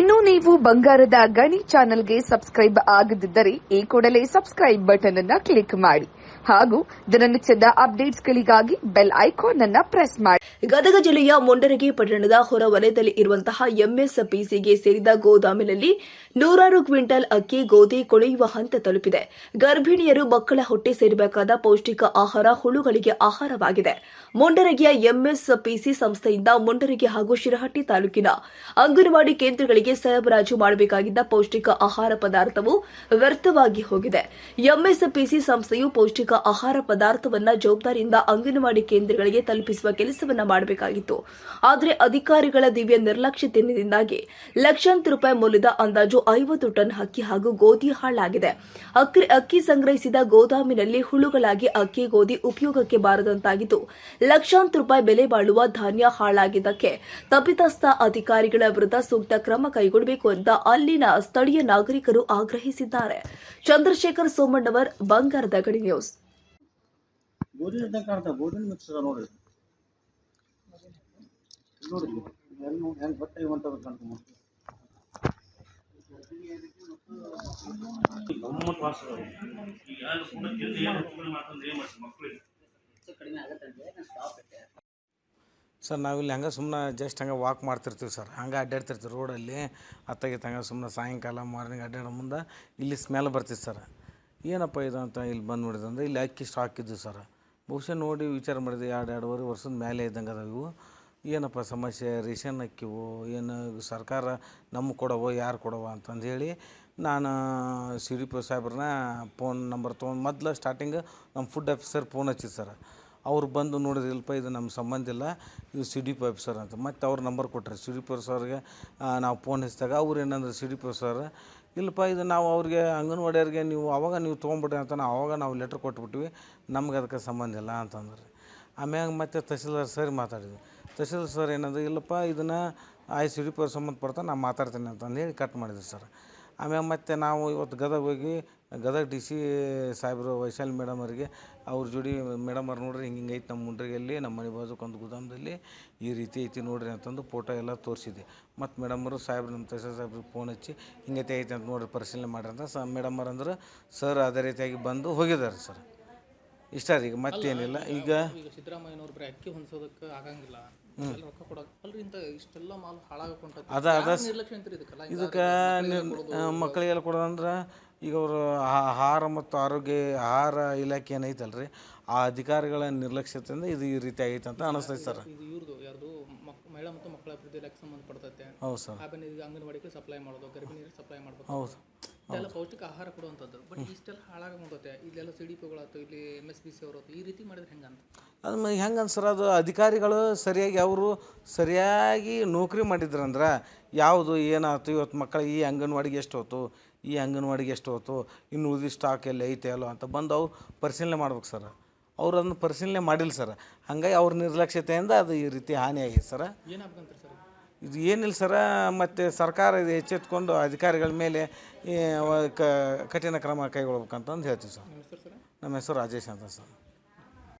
ಇನ್ನು ನೀವು ಬಂಗಾರದ ಗಣಿ ಚಾನೆಲ್ಗೆ ಸಬ್ಸ್ಕ್ರೈಬ್ ಆಗದಿದ್ದರೆ ಈ ಕೂಡಲೇ ಸಬ್ಸ್ಕ್ರೈಬ್ ಬಟನ್ ಅನ್ನ ಕ್ಲಿಕ್ ಮಾಡಿ ಹಾಗೂ ದಿನನಿತ್ಯದ ಅಪ್ಡೇಟ್ಸ್ಗಳಿಗಾಗಿ ಬೆಲ್ ಐಕಾನ್ ಅನ್ನ ಪ್ರೆಸ್ ಮಾಡಿ. ಗದಗ ಜಿಲ್ಲೆಯ ಮುಂಡರಗಿ ಪಟ್ಟಣದ ಹೊರ ವಲಯದಲ್ಲಿ ಇರುವಂತಹ ಎಂಎಸ್ಪಿಸಿಗೆ ಸೇರಿದ ಗೋದಾಮಿನಲ್ಲಿ ನೂರಾರು ಕ್ವಿಂಟಲ್ ಅಕ್ಕಿ, ಗೋಧಿ ಕೊಳೆಯುವ ಹಂತ ತಲುಪಿದೆ. ಗರ್ಭಿಣಿಯರು ಮಕ್ಕಳ ಹೊಟ್ಟೆ ಸೇರಬೇಕಾದ ಪೌಷ್ಟಿಕ ಆಹಾರ, ಹುಳುಗಳಿಗೆ ಆಹಾರವಾಗಿದೆ. ಮೊಂಡರಗಿಯ ಎಂಎಸ್ಪಿಸಿ ಸಂಸ್ಥೆಯಿಂದ ಮೊಂಡರಗಿ ಹಾಗೂ ಶಿರಹಟ್ಟಿ ತಾಲೂಕಿನ ಅಂಗನವಾಡಿ ಕೇಂದ್ರಗಳಿಗೆ ಸರಬರಾಜು ಮಾಡಬೇಕಾಗಿದ್ದ ಪೌಷ್ಟಿಕ ಆಹಾರ ಪದಾರ್ಥವು ವ್ಯರ್ಥವಾಗಿ ಹೋಗಿದೆ. ಎಂಎಸ್ಪಿಸಿ ಸಂಸ್ಥೆಯು ಪೌಷ್ಟಿಕ ಆಹಾರ ಪದಾರ್ಥವನ್ನ ಜವಾಬ್ದಾರಿಯಿಂದ ಅಂಗನವಾಡಿ ಕೇಂದ್ರಗಳಿಗೆ ತಲುಪಿಸುವ ಕೆಲಸವನ್ನ ಮಾಡಬೇಕಾಗಿತ್ತು. ಆದರೆ ಅಧಿಕಾರಿಗಳ ದಿವ್ಯ ನಿರ್ಲಕ್ಷ್ಯತೆಯಿಂದಾಗಿ ಲಕ್ಷಾಂತರ ರೂಪಾಯಿ ಮೌಲ್ಯದ ಅಂದಾಜು ಐವತ್ತು ಟನ್ ಅಕ್ಕಿ ಹಾಗೂ ಗೋಧಿ ಹಾಳಾಗಿದೆ. ಅಕ್ಕಿ ಸಂಗ್ರಹಿಸಿದ ಗೋದಾಮಿನಲ್ಲಿ ಹುಳುಗಳಾಗಿ ಅಕ್ಕಿ, ಗೋಧಿ ಉಪಯೋಗಕ್ಕೆ ಬಾರದಂತಾಗಿದ್ದು, ಲಕ್ಷಾಂತರ ರೂಪಾಯಿ ಬೆಲೆ ಬಾಳುವ ಧಾನ್ಯ ಹಾಳಾಗಿದ್ದಕ್ಕೆ ತಪ್ಪಿತಸ್ಥ ಅಧಿಕಾರಿಗಳ ವಿರುದ್ಧ ಸೂಕ್ತ ಕ್ರಮ ಕೈಗೊಳ್ಳಬೇಕು ಅಂತ ಅಲ್ಲಿನ ಸ್ಥಳೀಯ ನಾಗರಿಕರು ಆಗ್ರಹಿಸಿದ್ದಾರೆ. ಚಂದ್ರಶೇಖರ್ ಸೋಮಣ್ಣವರ್ ಬಂಗಾರದ ಗಡಿ ನ್ಯೂಸ್. ಗೋಧಿ ಸರ್, ನಾವು ಇಲ್ಲಿ ಹಂಗೆ ಸುಮ್ಮನೆ ಜಸ್ಟ್ ಹಂಗೆ ವಾಕ್ ಮಾಡ್ತಿರ್ತೀವಿ ಸರ್. ಹಂಗೆ ಅಡ್ಡಾಡ್ತಿರ್ತೀವಿ ರೋಡಲ್ಲಿ ಅತ್ತಾಗಿತ್ತು ಹಂಗೆ ಸುಮ್ಮನೆ ಸಾಯಂಕಾಲ ಮಾರ್ನಿಂಗ್ ಅಡ್ಡಾಡೋ ಮುಂದೆ ಇಲ್ಲಿ ಸ್ಮೆಲ್ ಬರ್ತಿತ್ತು ಸರ್. ಏನಪ್ಪ ಇದು ಅಂತ ಇಲ್ಲಿ ಬಂದು ನೋಡಿದಂದ್ರೆ ಇಲ್ಲಿ ಅಕ್ಕಿ ಸ್ಟಾಕ್ ಇದ್ದು ಸರ್. ಬಹುಶಃ ನೋಡಿ ವಿಚಾರ ಮಾಡಿದೆ ಎರಡು, ಎರಡೂವರೆ ವರ್ಷದ ಮೇಲೆ ಇದ್ದಂಗೆ ಅದಾವ ಇವು. ಏನಪ್ಪ ಸಮಸ್ಯೆ? ರೇಷನ್ ಅಕ್ಕಿವು? ಏನು ಸರ್ಕಾರ ನಮ್ಗೆ ಕೊಡವೋ, ಯಾರು ಕೊಡವ ಅಂತಂದು ಹೇಳಿ ನಾನು ಸಿ ಡಿ ಪಿ ಸಾಹೇಬ್ರನ್ನ ಫೋನ್ ನಂಬರ್ ತೊಗೊಂಡು ಮೊದಲು ಸ್ಟಾರ್ಟಿಂಗ್ ನಮ್ಮ ಫುಡ್ ಆಫೀಸರ್ ಫೋನ್ ಹಚ್ಚಿದ್ದು ಸರ್. ಅವ್ರು ಬಂದು ನೋಡಿದ್ರೆ ಇಲ್ಲಪ್ಪ ಇದು ನಮ್ಮ ಸಂಬಂಧ ಇಲ್ಲ, ಇದು ಸಿ ಡಿ ಪಿ ಆಫೀಸರ್ ಅಂತ. ಮತ್ತು ಅವ್ರ ನಂಬರ್ ಕೊಟ್ಟರೆ ಸಿ ಡಿ ಪಿ ಸರ್ಗೆ ನಾವು ಫೋನ್ ಹಚ್ಚಿದಾಗ ಅವ್ರು ಏನಂದ್ರೆ, ಸಿ ಡಿ ಪಿ ಸರ್ ಇಲ್ಲಪ್ಪ ಇದು ನಾವು ಅವ್ರಿಗೆ, ಅಂಗನವಾಡಿಯವ್ರಿಗೆ ನೀವು ಅವಾಗ ನೀವು ತೊಗೊಂಬಿಡ್ರಿ ಅಂತ ನಾವು ಅವಾಗ ನಾವು ಲೆಟ್ರ್ ಕೊಟ್ಬಿಟ್ವಿ ನಮ್ಗೆ ಅದಕ್ಕೆ ಸಂಬಂಧ ಇಲ್ಲ ಅಂತಂದ್ರೆ. ಆಮ್ಯಾಗ ಮತ್ತೆ ತಹಸೀಲ್ದಾರ್ ಸರ್ ಮಾತಾಡಿದ್ವಿ ತಹಸೀಲ್ದಾರ್ ಸರ್ ಏನಂದ್ರೆ, ಇಲ್ಲಪ್ಪ, ಇದನ್ನು ಆಯ್ ಸಿ ಡಿ ಪಿ ಅವ್ರ ಸಂಬಂಧಪಡ್ತಾ ನಾನು ಮಾತಾಡ್ತೀನಿ ಅಂತಂದು ಹೇಳಿ ಕಟ್ ಮಾಡಿದ್ವಿ ಸರ್. ಆಮ್ಯಾಗ ಮತ್ತೆ ನಾವು ಇವತ್ತು ಗದಗ ಹೋಗಿ, ಗದಗ ಡಿ ಸಿ ಸಾಹೇಬರು ವೈಶಾಲಿ ಮೇಡಮ್ ಅವರಿಗೆ, ಅವ್ರ ಜೋಡಿ ಮೇಡಮ್ ಅವ್ರು ನೋಡ್ರಿ ಹಿಂಗೆ ಹಿಂಗೆ ಐತೆ ನಮ್ಮ ಮುಂಡ್ರಿಗೆಲ್ಲಿ, ನಮ್ಮ ಮನೆ ಬಾಜುಕೊಂದು ಗೋದಾಮದಲ್ಲಿ ಈ ರೀತಿ ಐತಿ ನೋಡ್ರಿ ಅಂತಂದು ಫೋಟೋ ಎಲ್ಲ ತೋರಿಸಿದೆ ಮತ್ತು ಮೇಡಮರು ಸಾಹೇಬ್ರು ನಮ್ಮ ತಹಸೀಲ್ ಸಾಹೇಬ್ರಿಗೆ ಫೋನ್ ಹಚ್ಚಿ ಹಿಂಗೈತೆ ಐತೆ ಅಂತ ನೋಡ್ರಿ ಪರಿಶೀಲನೆ ಮಾಡ್ರಿ ಅಂತ ಸ ಮೇಡಮ್ ಅವ್ರು ಅಂದ್ರೆ, ಸರ್ ಅದೇ ರೀತಿಯಾಗಿ ಬಂದು ಹೋಗಿದ್ದಾರೆ ಸರ್. ಇಷ್ಟ ರೀ ಈಗ ಮತ್ತೇನಿಲ್ಲ. ಈಗ ಸಿದ್ದರಾಮಯ್ಯನವ್ರ ಅಕ್ಕಿ ಹೊಂದ್ಸೋದಕ್ಕೆ ಆಗಂಗಿಲ್ಲ. ಎಲ್ಲ ರೊಕ್ಕ ಕೊಡಕ್ ಅಲ್ರಿ ಇಂಥ ಇಷ್ಟೆಲ್ಲ ಮಾಲ್ ಹಾಳಾಗಕೊಂಡ ಅದ ಅದ ನಿರ್ಲಕ್ಷ್ಯ ಅಂತೀರಿ ಇದಕ್ಕೆಲ್ಲ ಇದಕ್ಕೆ ಮಕ್ಕಳಿಗೆಲ್ಲ ಕೊಡೋದಂದ್ರೆ ಈಗ ಅವರು ಆಹಾರ ಮತ್ತು ಆರೋಗ್ಯ ಆಹಾರ ಇಲಾಖೆ ಏನೈತಲ್ರಿ? ಆ ಅಧಿಕಾರಿಗಳ ನಿರ್ಲಕ್ಷ್ಯತೆಯಿಂದ ಇದು ಈ ರೀತಿ ಆಗೈತೆ ಅಂತ ಅನಿಸ್ತೈತೆ ಸರ್. ಇದು ಇವ್ರದ್ದು ಯಾರ್ದು ಮಹಿಳಾ ಮತ್ತು ಮಕ್ಕಳ ಅಭಿವೃದ್ಧಿ ಇಲಾಖೆ ಸಂಬಂಧಪಡ್ತೈತೆ? ಹೌದು ಸರ್. ಆಮೇಲೆ ಈಗ ಅಂಗನವಾಡಿಗೆ ಸಪ್ಲೈ ಮಾಡೋದು ಗರ್ಭಿಣಿಯರಿಗೆ ಸಪ್ಲೈ ಮಾಡ್ಬೇಕು. ಹೌದು. ಇದೆಲ್ಲ ಪೌಷ್ಟಿಕ ಆಹಾರ ಕೊಡುವಂಥದ್ದು. ಬಟ್ ಇಷ್ಟೆಲ್ಲ ಹಾಳಾಗುತ್ತೆ ಇಲ್ಲೆಲ್ಲ ಸಿ ಡಿ ಪಿಗಳಾಯ್ತು ಇಲ್ಲಿ ಎಂ ಎಸ್ ಬಿ ಸಿ ಅವರು ಈ ರೀತಿ ಮಾಡಿದ್ರೆ ಹೆಂಗಂತ? ಅದು ಹೆಂಗೆ ಸರ್ ಅದು? ಅಧಿಕಾರಿಗಳು ಸರಿಯಾಗಿ ಅವರು ಸರಿಯಾಗಿ ನೌಕರಿ ಮಾಡಿದ್ರಂದ್ರೆ ಯಾವುದು ಏನಾಯ್ತು? ಇವತ್ತು ಮಕ್ಕಳು ಈ ಅಂಗನವಾಡಿಗೆ ಎಷ್ಟು ಹೋತು? ಈ ಅಂಗನವಾಡಿಗೆ ಎಷ್ಟು ಹೋತು? ಇನ್ನು ಉಳಿದ ಸ್ಟಾಕ್ ಎಲ್ಲ ಐತೆ ಅಲ್ಲೋ ಅಂತ ಬಂದು ಅವ್ರು ಪರಿಶೀಲನೆ ಮಾಡ್ಬೇಕು ಸರ್. ಅವ್ರು ಅದನ್ನು ಪರಿಶೀಲನೆ ಮಾಡಿಲ್ಲ ಸರ್. ಹಾಗಾಗಿ ಅವ್ರ ನಿರ್ಲಕ್ಷ್ಯತೆಯಿಂದ ಅದು ಈ ರೀತಿ ಹಾನಿಯಾಗಿದೆ ಸರ್. ಏನಾಗ್ಬೇಕಂತೀರಿ ಸರ್? ಇದು ಏನಿಲ್ಲ ಸರ ಮತ್ತು ಸರ್ಕಾರ ಇದು ಎಚ್ಚೆತ್ಕೊಂಡು ಅಧಿಕಾರಿಗಳ ಮೇಲೆ ಕಠಿಣ ಕ್ರಮ ಕೈಗೊಳ್ಬೇಕಂತಂದು ಹೇಳ್ತೀವಿ ಸರ್. ನಮ್ಮ ಹೆಸರು ರಾಜೇಶ್ ಅಂತ ಸರ್.